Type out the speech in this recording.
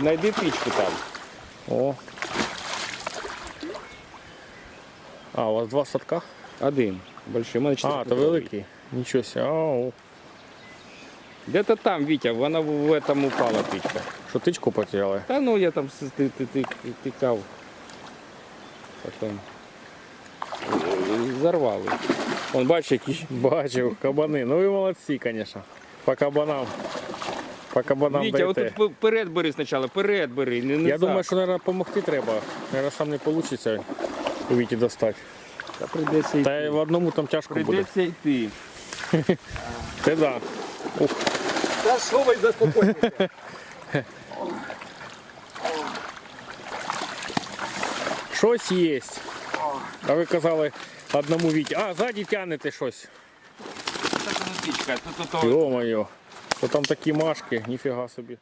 Найди пічку там. О. А, у вас два садка? Один. Большой. У мене А, то великий. Нічого себе. Ау. Де-то там, Вітя, вона в, этом упала пічка. Що тичку потеряли? Та ну я там с- ти, ти, ти, тикав. Потім зарвали. Вон бачиш, які бачив, кабани. Ну ви молодці, звісно. По кабанам. По кабанам Вітя, дайте. отут п- перед бери спочатку, перед бери. Не, не Я думаю, що, мабуть, допомогти треба. Наверное, сам не вийде у Віті достати. Та прийдеться Та й в одному там тяжко буде. Прийдеться йти. Це да. Ух, Та що ви щось є. А ви казали одному Віті. А, ззаді тягнете щось. Це. Йо-моє. Там такі машки, ніфіга собі.